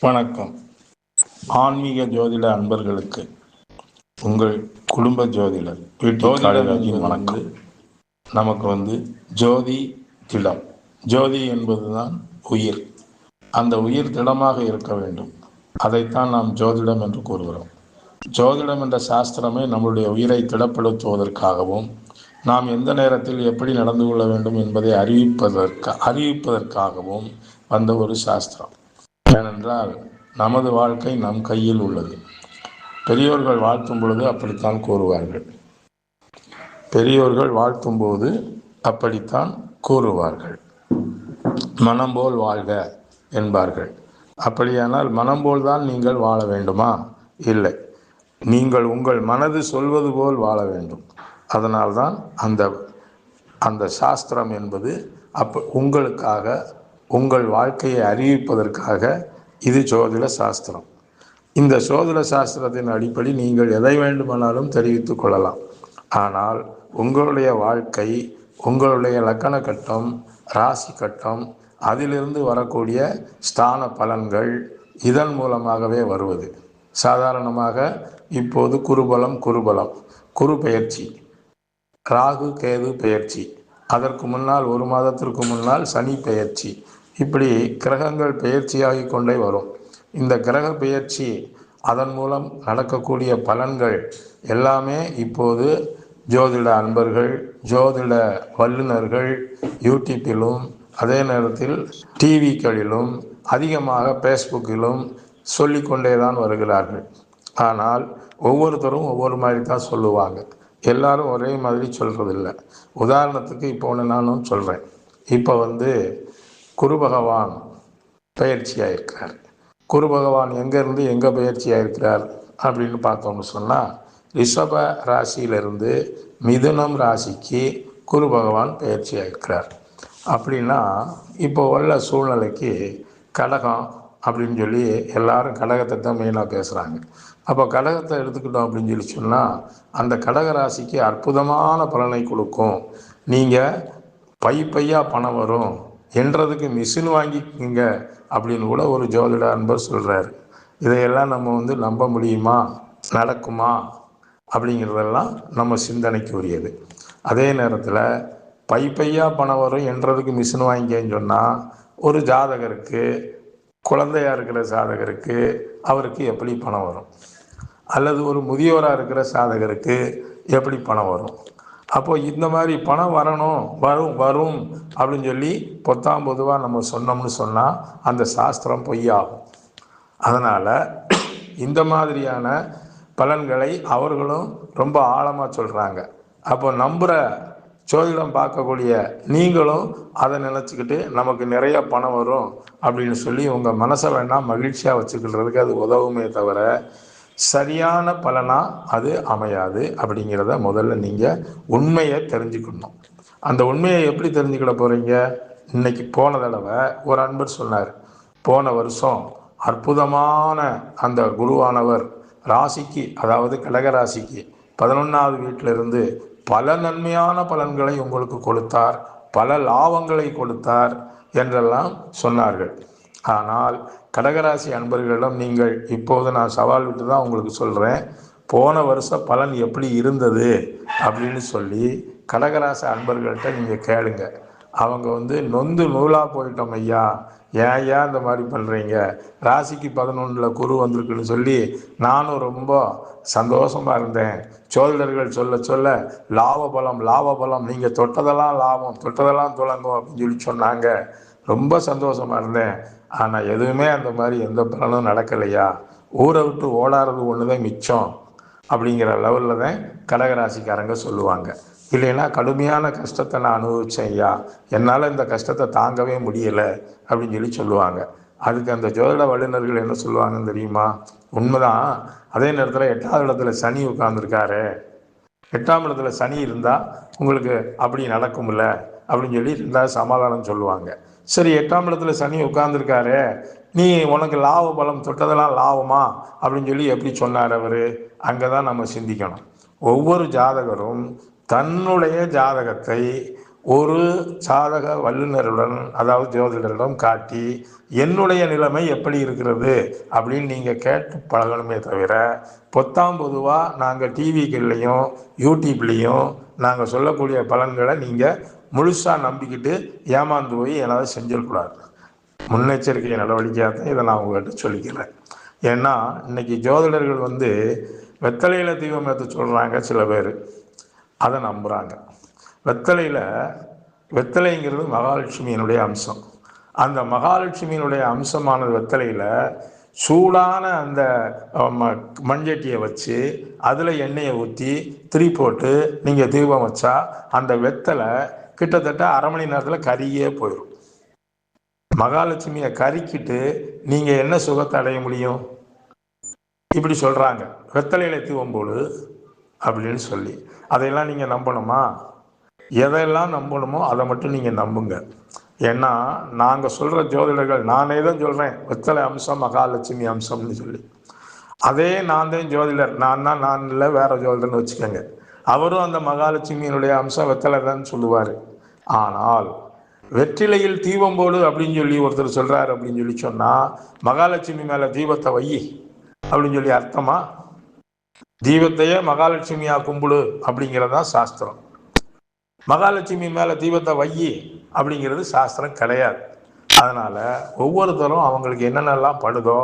வணக்கம். ஆன்மீக ஜோதிட அன்பர்களுக்கு உங்கள் குடும்ப ஜோதிடர் வீட்டு காளிராஜின் வணக்கம். நமக்கு வந்து ஜோதி திடம். ஜோதி என்பதுதான் உயிர். அந்த உயிர் திடமாக இருக்க வேண்டும். அதைத்தான் நாம் ஜோதிடம் என்று கூறுகிறோம். ஜோதிடம் என்ற சாஸ்திரமே நம்முடைய உயிரை திடப்படுத்துவதற்காகவும் நாம் எந்த நேரத்தில் எப்படி நடந்து கொள்ள வேண்டும் என்பதை அறிவிப்பதற்கு அறிவிப்பதற்காகவும் வந்த ஒரு சாஸ்திரம். ஏனென்றால் நமது வாழ்க்கை நம் கையில் உள்ளது. பெரியோர்கள் வாழ்த்தும் பொழுது அப்படித்தான் கூறுவார்கள். பெரியோர்கள் வாழ்த்தும் போது அப்படித்தான் கூறுவார்கள். மனம் போல் வாழ்க என்பார்கள். அப்படியானால் மனம் போல் தான் நீங்கள் வாழ வேண்டுமா? இல்லை. நீங்கள் உங்கள் மனது சொல்வது போல் வாழ வேண்டும். அதனால்தான் அந்த அந்த சாஸ்திரம் என்பது அப்போ உங்களுக்காக உங்கள் வாழ்க்கையை அறிவிப்பதற்காக இது சோதிட சாஸ்திரம். இந்த சோதிட சாஸ்திரத்தின் அடிப்படை நீங்கள் எதை வேண்டுமானாலும் தெரிவித்துக் கொள்ளலாம். ஆனால் உங்களுடைய வாழ்க்கை உங்களுடைய லக்கண கட்டம் ராசி கட்டம் அதிலிருந்து வரக்கூடிய ஸ்தான பலன்கள் இதன் மூலமாகவே வருவது. சாதாரணமாக இப்போது குருபலம் குருபலம் குரு பெயர்ச்சி ராகு கேது பெயர்ச்சி அதற்கு முன்னால் ஒரு மாதத்திற்கு முன்னால் சனி பெயர்ச்சி இப்படி கிரகங்கள் பெயர்ச்சியாகி கொண்டே வரும். இந்த கிரக பெயர்ச்சி அதன் மூலம் நடக்கக்கூடிய பலன்கள் எல்லாமே இப்போது ஜோதிட அன்பர்கள் ஜோதிட வல்லுநர்கள் யூடியூப்பிலும் அதே நேரத்தில் டிவிக்களிலும் அதிகமாக ஃபேஸ்புக்கிலும் சொல்லிக்கொண்டே தான் வருகிறார்கள். ஆனால் ஒவ்வொருத்தரும் ஒவ்வொரு மாதிரி தான் சொல்லுவாங்க. எல்லாரும் ஒரே மாதிரி சொல்கிறதில்ல உதாரணத்துக்கு இப்போ ஒன்று நானும் சொல்கிறேன் இப்போ வந்து குரு பகவான் பயிற்சியாக இருக்கிறார் குரு பகவான் எங்கேருந்து எங்கே பயிற்சியாக இருக்கிறார் அப்படின்னு பார்த்தோம்னு சொன்னால் ரிஷப ராசியிலிருந்து மிதுனம் ராசிக்கு குரு பகவான் பயிற்சியாக இருக்கிறார் அப்படின்னா இப்போ உள்ள சூழ்நிலைக்கு கடகம் அப்படின்னு சொல்லி எல்லாரும் கடகத்தை தான் மெயினாக பேசுகிறாங்க அப்போ கடகத்தை எடுத்துக்கிட்டோம் அப்படின்னு சொல்லி சொன்னால் அந்த கடக ராசிக்கு அற்புதமான பலனை கொடுக்கும். நீங்கள் பை பையாக பணம் வரும். என்றதுக்கு மிஷின் வாங்கிக்கிங்க அப்படின்னு கூட ஒரு ஜோதிட அன்பர் சொல்கிறாரு இதையெல்லாம் நம்ம வந்து நம்ப முடியுமா? நடக்குமா? அப்படிங்கிறதெல்லாம் நம்ம சிந்தனைக்கு உரியது அதே நேரத்தில் பை பையா பணம் வரும் என்றதுக்கு மிஷின் வாங்கிக்கன்னு சொன்னால் ஒரு ஜாதகருக்கு குழந்தையாக இருக்கிற ஜாதகருக்கு அவருக்கு எப்படி பணம் வரும்? அல்லது ஒரு முதியோராக இருக்கிற சாதகருக்கு எப்படி பணம் வரும்? அப்போ இந்த மாதிரி பணம் வரணும் வரும் வரும் அப்படின்னு சொல்லி பொத்தாம் பொதுவாக நம்ம சொன்னோம்னு சொன்னால் அந்த சாஸ்திரம் பொய்யாகும். அதனால் இந்த மாதிரியான பலன்களை அவர்களும் ரொம்ப ஆழமாக சொல்கிறாங்க அப்போ நம்புகிற ஜோதிடம் பார்க்கக்கூடிய நீங்களும் அதை நினச்சிக்கிட்டு நமக்கு நிறைய பணம் வரும் அப்படின்னு சொல்லி உங்கள் மனசை வேணால் மகிழ்ச்சியாக வச்சுக்கிறதுக்கு அது உதவுமே தவிர சரியான பலனாக அது அமையாது அப்படிங்கிறத முதல்ல நீங்கள் உண்மையை தெரிஞ்சுக்கணும். அந்த உண்மையை எப்படி தெரிஞ்சுக்கிட போகிறீங்க இன்னைக்கு போன தடவை ஒரு அன்பர் சொன்னார் போன வருஷம் அற்புதமான அந்த குருவானவர் ராசிக்கு அதாவது கடக ராசிக்கு பதினொன்றாவது வீட்டிலிருந்து பல நன்மையான பலன்களை உங்களுக்கு கொடுத்தார் பல லாபங்களை கொடுத்தார் என்றெல்லாம் சொன்னார்கள். ஆனால் கடகராசி அன்பர்களிடம் நீங்கள் இப்போது நான் சவால் விட்டு தான் உங்களுக்கு சொல்கிறேன் போன வருஷ பலன் எப்படி இருந்தது அப்படின்னு சொல்லி கடகராசி அன்பர்கள்ட்ட நீங்கள் கேளுங்க. அவங்க வந்து நொந்து நூலாக போயிட்டோம் ஐயா. ஏன் ஏன் இந்த மாதிரி பண்ணுறீங்க ராசிக்கு பதினொன்றில் குரு வந்திருக்குன்னு சொல்லி நானும் ரொம்ப சந்தோஷமாக இருந்தேன். சோழர்கள் சொல்ல சொல்ல லாப பலம் லாப பலம் நீங்கள் தொட்டதெல்லாம் லாபம் தொட்டதெல்லாம் துளங்கும் அப்படின்னு சொல்லி சொன்னாங்க. ரொம்ப சந்தோஷமாக இருந்தேன். ஆனால் எதுவுமே அந்த மாதிரி எந்த பலனும் நடக்கலையா? ஊரை விட்டு ஓடாறது ஒன்று தான் மிச்சம் அப்படிங்கிற லெவலில் தான் கடகராசிக்காரங்க சொல்லுவாங்க. இல்லைன்னா கடுமையான கஷ்டத்தை நான் அனுபவித்தேன் ஐயா. என்னால் இந்த கஷ்டத்தை தாங்கவே முடியலை அப்படின்னு சொல்லி சொல்லுவாங்க. அதுக்கு அந்த ஜோதிட வல்லுநர்கள் என்ன சொல்லுவாங்கன்னு தெரியுமா? உண்மைதான். அதே நேரத்தில் எட்டாவது இடத்துல சனி உட்கார்ந்துருக்காரு. எட்டாம் இடத்துல சனி இருந்தால் உங்களுக்கு அப்படி நடக்கும்ல அப்படின்னு சொல்லி ரெண்டாவது சமாதானம் சொல்லுவாங்க. சரி எட்டாம் இடத்துல சனி உட்கார்ந்துருக்காரு. நீ உனக்கு லாப பலம் தொட்டதெல்லாம் லாபமா? அப்படின்னு சொல்லி எப்படி சொன்னார் அவர்? அங்கே தான் நம்ம சிந்திக்கணும். ஒவ்வொரு ஜாதகரும் தன்னுடைய ஜாதகத்தை ஒரு சாதக வல்லுநருடன் அதாவது ஜோதிடரிடம் காட்டி என்னுடைய நிலைமை எப்படி இருக்கிறது? அப்படின்னு நீங்கள் கேட்டு பழகணுமே தவிர பொத்தாம் பொதுவாக நாங்கள் டிவிகள்லேயும் யூடியூப்லேயும் நாங்கள் சொல்லக்கூடிய பலன்களை நீங்கள் முழுசாக நம்பிக்கிட்டு ஏமாந்து போய் ஏதாவது செஞ்சிடக்கூடாது முன்னெச்சரிக்கை நடவடிக்கையாக தான் இதை நான் உங்கள்கிட்ட சொல்லிக்கிறேன். ஏன்னா இன்னைக்கு ஜோதிடர்கள் வந்து வெத்தலையில் தீபம் ஏற்ற சொல்கிறாங்க சில பேர். அதை நம்புகிறாங்க வெத்தலையில் வெத்தலைங்கிறது மகாலட்சுமியினுடைய அம்சம். அந்த மகாலட்சுமியினுடைய அம்சமானது வெத்தலையில் சூடான அந்த ம- மண்சட்டியை வச்சு அதில் எண்ணெயை ஊற்றி திரி போட்டு நீங்கள் தீபம் வச்சா அந்த வெத்தலை கிட்டத்தட்ட அரை மணி நேரத்தில் கறியே போயிடும் மகாலட்சுமியை கறிக்கிட்டு நீங்கள் என்ன சுகத்தை அடைய முடியும்? இப்படி சொல்கிறாங்க வெத்தலையில தீவம் போடு அப்படின்னு சொல்லி. அதையெல்லாம் நீங்கள் நம்பணுமா? எதையெல்லாம் நம்பணுமோ அதை மட்டும் நீங்கள் நம்புங்க. ஏன்னா நாங்கள் சொல்கிற ஜோதிடர்கள் நானே தான் சொல்கிறேன் வெத்தலை அம்சம் மகாலட்சுமி அம்சம்னு சொல்லி. அதே நான் தான் ஜோதிடர். நான் தான் நான் இல்லை வேற ஜோதிடர்னு வச்சுக்கோங்க. அவரும் அந்த மகாலட்சுமியினுடைய அம்சவத்தில் தான் சொல்லுவார். ஆனால் வெற்றிலையில் தீபம் போடு அப்படின்னு சொல்லி ஒருத்தர் சொல்கிறார் அப்படின்னு சொல்லி சொன்னால் மகாலட்சுமி மேலே தீபத்தை வை அப்படின்னு சொல்லி அர்த்தமா? தீபத்தையே மகாலட்சுமியாக கும்பிடு அப்படிங்கிறது தான் சாஸ்திரம். மகாலட்சுமி மேலே தீபத்தை வை அப்படிங்கிறது சாஸ்திரம் கிடையாது. அதனால் ஒவ்வொருத்தரும் அவங்களுக்கு என்னென்னலாம் படுதோ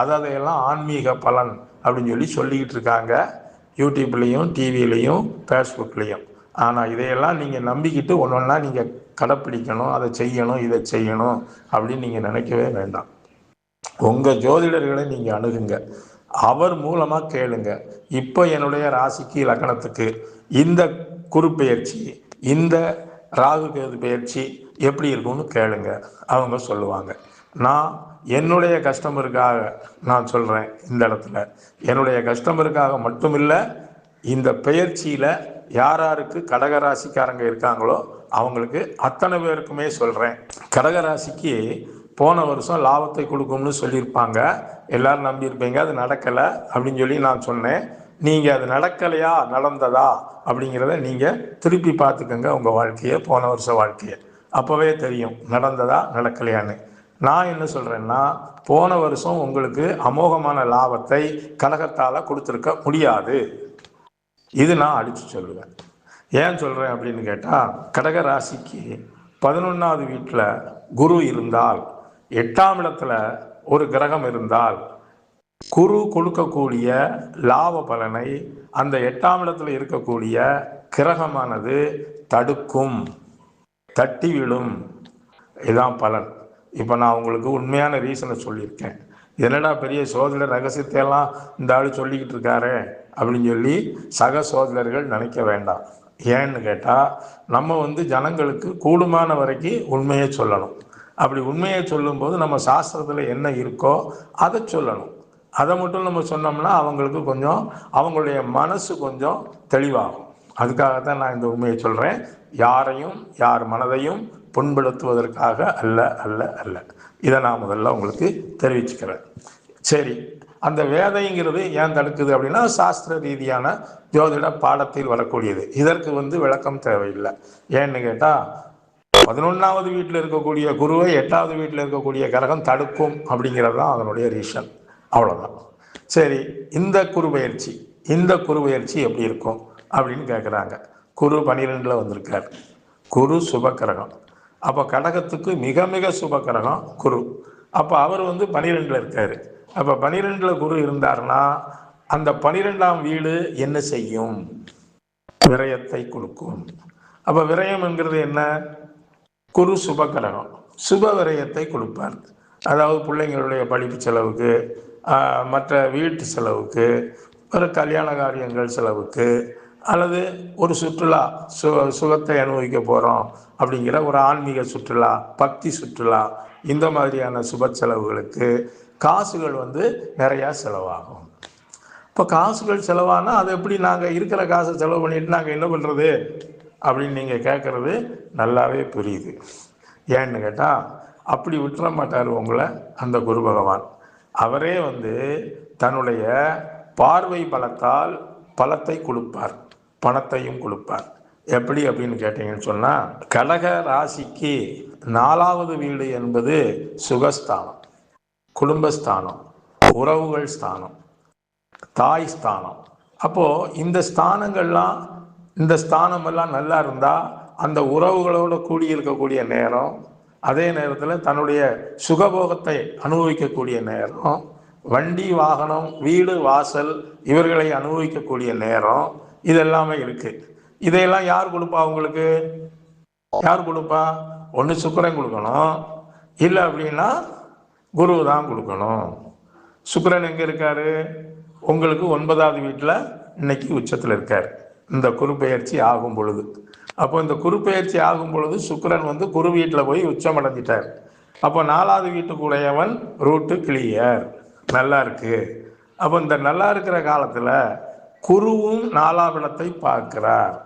அதை அதையெல்லாம் ஆன்மீக பலன் அப்படின்னு சொல்லி சொல்லிக்கிட்டு இருக்காங்க. யூடியூப்லேயும் டிவிலையும் ஃபேஸ்புக்லேயும் ஆனால் இதையெல்லாம் நீங்கள் நம்பிக்கிட்டு ஒன்று ஒன்றா நீங்கள் கடைப்பிடிக்கணும் அதை செய்யணும் இதை செய்யணும் அப்படின்னு நீங்கள் நினைக்கவே வேண்டாம். உங்கள் ஜோதிடர்களை நீங்கள் அணுகுங்க. அவர் மூலமாக கேளுங்க. இப்போ என்னுடைய ராசிக்கு லக்கணத்துக்கு இந்த குறுப்பெயர்ச்சி இந்த ராகு கேது பெயர்ச்சி எப்படி இருக்கும்னு கேளுங்க. அவங்க சொல்லுவாங்க. நான் என்னுடைய கஸ்டமருக்காக நான் சொல்கிறேன் இந்த இடத்துல. என்னுடைய கஸ்டமருக்காக மட்டுமில்லை இந்த பெயர்ச்சியில் யார் யாருக்கு கடகராசிக்காரங்க இருக்காங்களோ அவங்களுக்கு அத்தனை பேருக்குமே சொல்கிறேன் கடகராசிக்கு போன வருஷம் லாபத்தை கொடுக்கும்னு சொல்லியிருப்பாங்க. எல்லாரும் நம்பியிருப்பீங்க அது நடக்கலை அப்படின்னு சொல்லி நான் சொன்னேன். நீங்கள் அது நடக்கலையா நடந்ததா அப்படிங்கிறத நீங்கள் திருப்பி பார்த்துக்கோங்க உங்கள் வாழ்க்கையை போன வருஷ வாழ்க்கையை. அப்போவே தெரியும் நடந்ததா நடக்கலையான்னு. நான் என்ன சொல்கிறேன்னா போன வருஷம் உங்களுக்கு அமோகமான லாபத்தை கழகத்தால் கொடுத்துருக்க முடியாது. இது நான் அடித்து சொல்லுவேன். ஏன் சொல்கிறேன் அப்படின்னு கேட்டால் கடக ராசிக்கு பதினொன்றாவது வீட்டில் குரு இருந்தால் எட்டாம் இடத்துல ஒரு கிரகம் இருந்தால் குரு கொடுக்கக்கூடிய லாப பலனை அந்த எட்டாம் இடத்துல இருக்கக்கூடிய கிரகமானது தடுக்கும் தட்டி விடும். இதான் பலன். இப்போ நான் உங்களுக்கு உண்மையான ரீசனை சொல்லியிருக்கேன். என்னடா பெரிய சோதனை ரகசியத்தை எல்லாம் இந்த ஆள் சொல்லிக்கிட்டு இருக்காரு அப்படின்னு சொல்லி சக சோதனர்கள் நினைக்க வேண்டாம். ஏன்னு கேட்டால் நம்ம வந்து ஜனங்களுக்கு கூடுமான வரைக்கும் உண்மையை சொல்லணும். அப்படி உண்மையை சொல்லும்போது நம்ம சாஸ்திரத்தில் என்ன இருக்கோ அதை சொல்லணும். அதை மட்டும் நம்ம சொன்னோம்னா அவங்களுக்கு கொஞ்சம் அவங்களுடைய மனசு கொஞ்சம் தெளிவாகும். அதுக்காகத்தான் நான் இந்த உண்மையை சொல்கிறேன் யாரையும் யார் மனதையும் புண்படுத்துவதற்காக அல்ல அல்ல அல்ல. இதை நான் முதல்ல உங்களுக்கு தெரிவிச்சுக்கிறேன். சரி அந்த வேதைங்கிறது ஏன் தடுக்குது அப்படின்னா சாஸ்திர ரீதியான ஜோதிட பாடத்தில் வரக்கூடியது. இதற்கு வந்து விளக்கம் தேவையில்லை. ஏன்னு கேட்டால் பதினொன்றாவது வீட்டில் இருக்கக்கூடிய குருவை எட்டாவது வீட்டில் இருக்கக்கூடிய கிரகம் தடுக்கும் அப்படிங்கிறது தான் அதனுடைய ரீசன். அவ்வளோதான் சரி இந்த குரு பயிற்சி இந்த குரு பயிற்சி எப்படி இருக்கும் அப்படின்னு கேட்குறாங்க குரு பன்னிரெண்டில் வந்திருக்கார். குரு சுபக்கிரகம் அப்போ கடகத்துக்கு மிக மிக சுபகரகம் குரு. அப்போ அவர் வந்து பன்னிரெண்டில் இருக்கார். அப்போ பன்னிரெண்டில் குரு இருந்தாருன்னா அந்த பனிரெண்டாம் வீடு என்ன செய்யும்? விரயத்தை கொடுக்கும். அப்போ விரயம் என்கிறது என்ன? குரு சுபகரகம் சுப விரயத்தை கொடுப்பார். அதாவது பிள்ளைங்களுடைய படிப்பு செலவுக்கு மற்ற வீட்டு செலவுக்கு ஒரு கல்யாண காரியங்கள் செலவுக்கு அல்லது ஒரு சுற்றுலா சு சுகத்தை அனுபவிக்க போகிறோம் அப்படிங்கிற ஒரு ஆன்மீக சுற்றுலா பக்தி சுற்றுலா இந்த மாதிரியான சுப செலவுகளுக்கு காசுகள் வந்து நிறையா செலவாகும். இப்போ காசுகள் செலவானால் அது எப்படி நாங்கள் இருக்கிற காசை செலவு பண்ணிட்டு நாங்கள் என்ன பண்ணுறது அப்படின்னு நீங்கள் கேட்குறது நல்லாவே புரியுது. ஏன்னு கேட்டால் அப்படி விட்டுற மாட்டார் உங்களை அந்த குரு பகவான். அவரே வந்து தன்னுடைய பார்வை பலத்தால் பலத்தை கொடுப்பார். பணத்தையும் கொடுப்பார். எப்படி அப்படின்னு கேட்டீங்கன்னு சொன்னால் கடக ராசிக்கு நாலாவது வீடு என்பது சுகஸ்தானம் குடும்பஸ்தானம் உறவுகள் ஸ்தானம் தாய் ஸ்தானம். அப்போது இந்த ஸ்தானங்கள்லாம் இந்த ஸ்தானம் எல்லாம் நல்லா இருந்தால் அந்த உறவுகளோட கூடியிருக்கக்கூடிய நேரம் அதே நேரத்தில் தன்னுடைய சுகபோகத்தை அனுபவிக்கக்கூடிய நேரம் வண்டி வாகனம் வீடு வாசல் இவர்களை அனுபவிக்கக்கூடிய நேரம் இதெல்லாமே இருக்குது இதையெல்லாம் யார் கொடுப்பா உங்களுக்கு? யார் கொடுப்பா? ஒன்று சுக்கரன் கொடுக்கணும். இல்லை அப்படின்னா குரு தான் கொடுக்கணும். சுக்கரன் எங்கே இருக்காரு? உங்களுக்கு ஒன்பதாவது வீட்டில் இன்னைக்கு உச்சத்தில் இருக்கார். இந்த குறுப்பெயர்ச்சி ஆகும் பொழுது. அப்போ இந்த குறுப்பெயர்ச்சி ஆகும் பொழுது சுக்கரன் வந்து குரு வீட்டில் போய் உச்சம் அடைஞ்சிட்டார். அப்போ நாலாவது வீட்டுக்குடையவன் ரூட்டு கிளியர். நல்லா இருக்கு. அப்போ இந்த நல்லா இருக்கிற காலத்தில் குருவும் நாலாம் இடத்தை பார்க்கிறார்.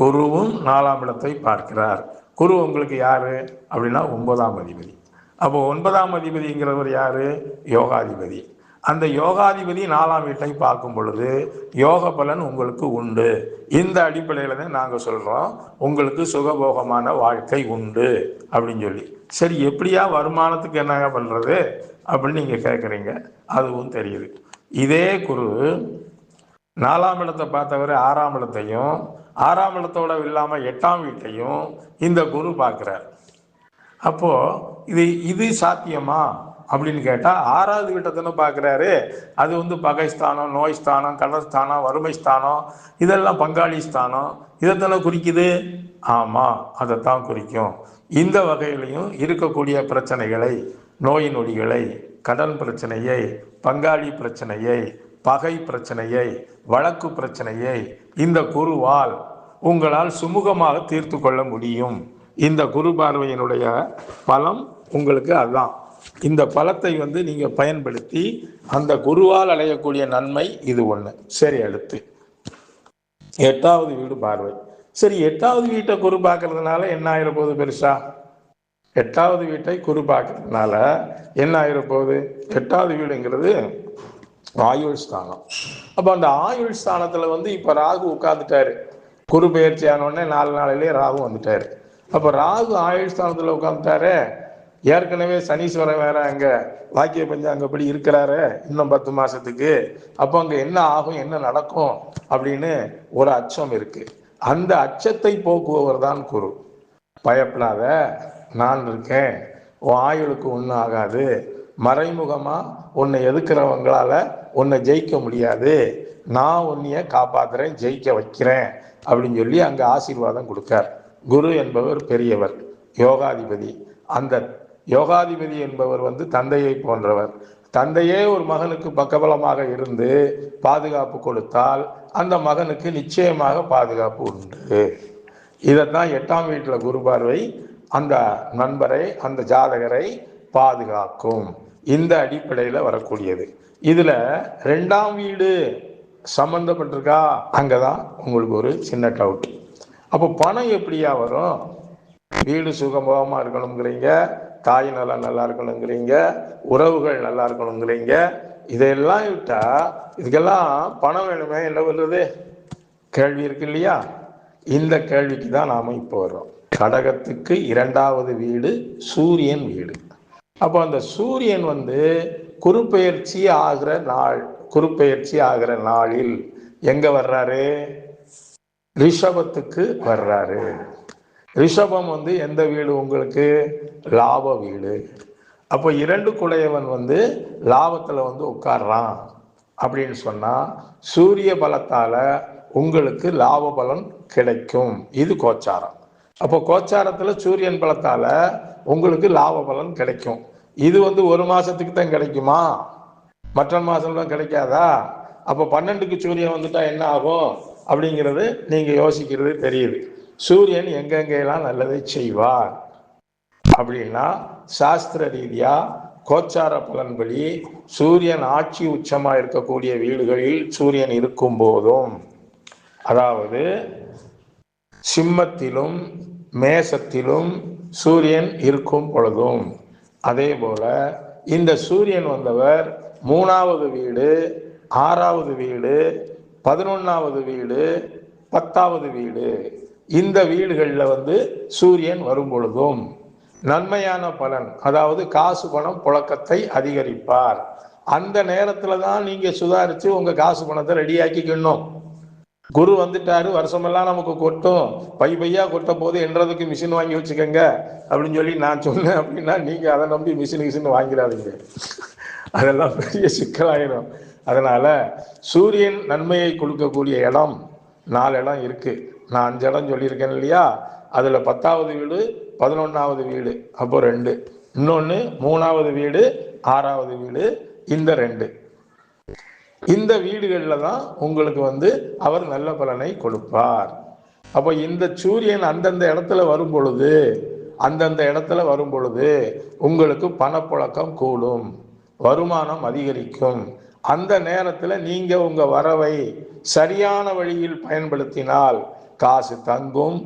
குருவும் நாலாம் இடத்தை பார்க்கிறார். குரு உங்களுக்கு யாரு? அப்படின்னா ஒன்பதாம் அதிபதி. அப்போ ஒன்பதாம் அதிபதிங்கிறவர் யாரு? யோகாதிபதி. அந்த யோகாதிபதி நாலாம் வீட்டை பார்க்கும் பொழுது யோக பலன் உங்களுக்கு உண்டு. இந்த அடிப்படையில் தான் நாங்கள் சொல்கிறோம் உங்களுக்கு சுகபோகமான வாழ்க்கை உண்டு அப்படின்னு சொல்லி. சரி எப்படியா வருமானத்துக்கு என்னங்க பண்ணுறது அப்படின்னு நீங்கள் கேட்குறீங்க அதுவும் தெரியுது. இதே குரு நாலாம் இடத்தை பார்த்தவர் ஆறாம் இடத்தையும் ஆறாம் இடத்தோட இல்லாமல் எட்டாம் வீட்டையும் இந்த குரு பார்க்குறார். அப்போது இது இது சாத்தியமா? அப்படின்னு கேட்டால் ஆறாவது வீட்டத்தின்னு பார்க்குறாரு. அது வந்து பகைஸ்தானம் நோய் ஸ்தானம் கடற்ஸ்தானம் வறுமை ஸ்தானம் இதெல்லாம் பங்காளி ஸ்தானம் இதைத்தானே குறிக்குது? ஆமாம் அதைத்தான் குறிக்கும். இந்த வகையிலையும் இருக்கக்கூடிய பிரச்சனைகளை நோய் நொடிகளை கடன் பிரச்சனையை பங்காளி பிரச்சனையை பகை பிரச்சனையை வழக்கு பிரச்சனையை இந்த குருவால் உங்களால் சுமூகமாக தீர்த்து கொள்ள முடியும். இந்த குரு பார்வையினுடைய பலம் உங்களுக்கு அதுதான். இந்த பலத்தை வந்து நீங்கள் பயன்படுத்தி அந்த குருவால் அடையக்கூடிய நன்மை இது ஒன்று சரி அடுத்து. எட்டாவது வீடு பார்வை. சரி எட்டாவது வீட்டை குரு பார்க்கறதுனால என்ன ஆயிர போகுது பெருசா? எட்டாவது வீட்டை குரு பார்க்கறதுனால என்ன ஆயிர போகுது எட்டாவது வீடுங்கிறது ஆயுள் ஸ்தானம். அப்போ அந்த ஆயுள் ஸ்தானத்தில் வந்து இப்போ ராகு உட்காந்துட்டார் குரு பயிற்சி ஆனோடனே நாலு நாளிலே ராகு வந்துட்டாரு. அப்போ ராகு ஆயுள் ஸ்தானத்தில் உட்காந்துட்டாரு ஏற்கனவே சனீஸ்வரன் வேற அங்கே வாக்கிய பஞ்சாங்கப்படி இருக்கிறாரு இன்னும் பத்து மாசத்துக்கு. அப்போ அங்கே என்ன ஆகும் என்ன நடக்கும் அப்படின்னு ஒரு அச்சம் இருக்கு. அந்த அச்சத்தை போக்குபவர் தான் குரு. பயப்படாத நான் இருக்கேன் உன் ஆயுளுக்கு ஒன்றும் ஆகாது. மறைமுகமாக உன்னை எதுக்குறவங்களால உன்னை ஜெயிக்க முடியாது. நான் உன்னைய காப்பாத்துறேன் ஜெயிக்க வைக்கிறேன் அப்படின்னு சொல்லி அங்க ஆசீர்வாதம் கொடுக்கார். குரு என்பவர் பெரியவர் யோகாதிபதி. அந்த யோகாதிபதி என்பவர் வந்து தந்தையை போன்றவர். தந்தையே ஒரு மகனுக்கு பக்கபலமாக இருந்து பாதுகாப்பு கொடுத்தால் அந்த மகனுக்கு நிச்சயமாக பாதுகாப்பு உண்டு. இதைத்தான் எட்டாம் வீட்டில் குரு பார்வை. அந்த நண்பரை அந்த ஜாதகரை பாதுகாக்கும். இந்த அடிப்படையில் வரக்கூடியது. இதில் ரெண்டாம் வீடு சம்மந்தப்பட்டிருக்கா அங்கே தான் உங்களுக்கு ஒரு சின்ன டவுட் அப்போ பணம் எப்படியா வரும்? வீடு சுகபோகமா இருக்கணுங்கிறீங்க தாய் நல்லா நல்லா இருக்கணுங்கிறீங்க உறவுகள் நல்லா இருக்கணுங்கிறீங்க இதையெல்லாம் விட்டா இதுக்கெல்லாம் பணம் வேணுமே என்ன பண்றது? கேள்வி இருக்கு இல்லையா? இந்த கேள்விக்கு தான் நாம் இப்போ வர்றோம். கடகத்துக்கு இரண்டாவது வீடு சூரியன் வீடு. அப்போ அந்த சூரியன் வந்து குறுப்பெயர்ச்சி ஆகிற நாள் குறுப்பெயர்ச்சி ஆகிற நாளில் எங்க வர்றாரு? ரிஷபத்துக்கு வர்றாரு. ரிஷபம் வந்து எந்த வீடு உங்களுக்கு? லாப வீடு. அப்போ இரண்டு குடையவன் வந்து லாபத்தில் வந்து உட்கார்றான் அப்படின்னு சொன்னால் சூரிய பலத்தால் உங்களுக்கு லாப பலன் கிடைக்கும். இது கோச்சாரம். அப்போ கோச்சாரத்தில் சூரியன் பலத்தால் உங்களுக்கு லாப பலன் கிடைக்கும். இது வந்து ஒரு மாசத்துக்கு தான் கிடைக்குமா? மற்ற மாசம்லாம் கிடைக்காதா? அப்போ பன்னெண்டுக்கு சூரியன் வந்துட்டா என்ன ஆகும்? அப்படிங்கிறது நீங்க யோசிக்கிறது தெரியுது. சூரியன் எங்கெங்கெல்லாம் நல்லதை செய்வார்? அப்படின்னா சாஸ்திர ரீதியா கோச்சார பலன்படி சூரியன் ஆட்சி உச்சமா இருக்கக்கூடிய வீடுகளில் சூரியன் இருக்கும் போதும். அதாவது சிம்மத்திலும் மேசத்திலும் சூரியன் இருக்கும் பொழுதும். அதே போல இந்த சூரியன் வந்தவர் மூணாவது வீடு ஆறாவது வீடு பதினொன்னாவது வீடு பத்தாவது வீடு. இந்த வீடுகளில் வந்து சூரியன் வரும் பொழுதும் நன்மையான பலன் அதாவது காசு பணம் புழக்கத்தை அதிகரிப்பார். அந்த நேரத்தில் தான் நீங்கள் சுதாரித்து உங்கள் காசு பணத்தை ரெடியாக்கிக்கணும். குரு வந்துட்டாரு வருஷமெல்லாம் நமக்கு கொட்டும். பை பையா கொட்ட போது என்றதுக்கு மிஷின் வாங்கி வச்சுக்கோங்க. அப்படின்னு சொல்லி நான் சொன்னேன் அப்படின்னா நீங்க அதை நம்பி மிஷின் மிஷின் வாங்கிடாதீங்க. அதெல்லாம் பெரிய சிக்கலாயிரும். அதனால சூரியன் நன்மையை கொடுக்கக்கூடிய இடம் நாலு இடம் இருக்கு. நான் அஞ்சு இடம் சொல்லியிருக்கேன் இல்லையா? அதுல பத்தாவது வீடு பதினொன்னாவது வீடு அப்போ ரெண்டு. இன்னொன்று மூணாவது வீடு ஆறாவது வீடு இந்த ரெண்டு. இந்த வீடுகளில் தான் உங்களுக்கு வந்து அவர் நல்ல பலனை கொடுப்பார். அப்போ இந்த சூரியன் அந்தந்த இடத்துல வரும் பொழுது அந்தந்த இடத்துல வரும் பொழுது உங்களுக்கு பணப்புழக்கம் கூடும் வருமானம் அதிகரிக்கும். அந்த நேரத்தில் நீங்கள் உங்கள் வரவை சரியான வழியில் பயன்படுத்தினால் காசு தங்கும்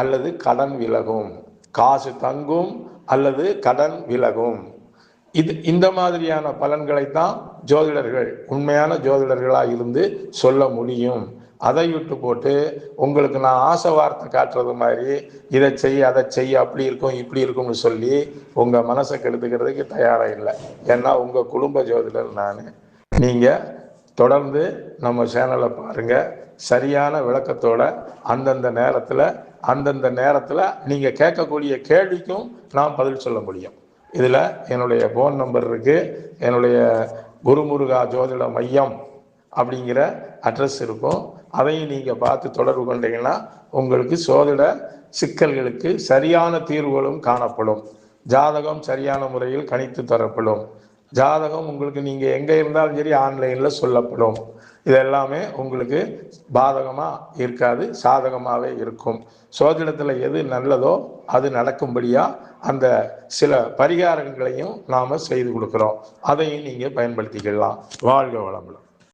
அல்லது கடன் விலகும். காசு தங்கும் அல்லது கடன் விலகும். இது இந்த மாதிரியான பலன்களை தான் ஜோதிடர்கள் உண்மையான ஜோதிடர்களாக இருந்து சொல்ல முடியும். அதை விட்டு போட்டு உங்களுக்கு நான் ஆசை வார்த்தை காட்டுறது மாதிரி இதை செய் அதை செய் அப்படி இருக்கும் இப்படி இருக்கும்னு சொல்லி உங்கள் மனசை கெடுத்துக்கிறதுக்கு தயாராக இல்லை. ஏன்னா உங்கள் குடும்ப ஜோதிடர் நான். நீங்கள் தொடர்ந்து நம்ம சேனலை பாருங்கள் சரியான விளக்கத்தோட அந்தந்த நேரத்தில் அந்தந்த நேரத்தில் நீங்கள் கேட்கக்கூடிய கேள்விக்கும் நான் பதில் சொல்ல முடியும். இதில் என்னுடைய ஃபோன் நம்பர் இருக்குது என்னுடைய குருமுருகா ஜோதிட மையம் அப்படிங்கிற அட்ரஸ் இருக்கும். அதையும் நீங்கள் பார்த்து தொடர்பு கொண்டீங்கன்னா உங்களுக்கு சோதிட சிக்கல்களுக்கு சரியான தீர்வுகளும் காணப்படும். ஜாதகம் சரியான முறையில் கணித்து தரப்படும். ஜாதகம் உங்களுக்கு நீங்கள் எங்கே இருந்தாலும் சரி ஆன்லைனில் சொல்லப்படும். இது எல்லாமே உங்களுக்கு பாதகமாக இருக்காது சாதகமாகவே இருக்கும். சோதிடத்தில் எது நல்லதோ அது நடக்கும்படியாக அந்த சில பரிகாரங்களையும் நாம் செய்து கொடுக்குறோம். அதையும் நீங்கள் பயன்படுத்திக்கலாம். வாழ்க வளமுடன்.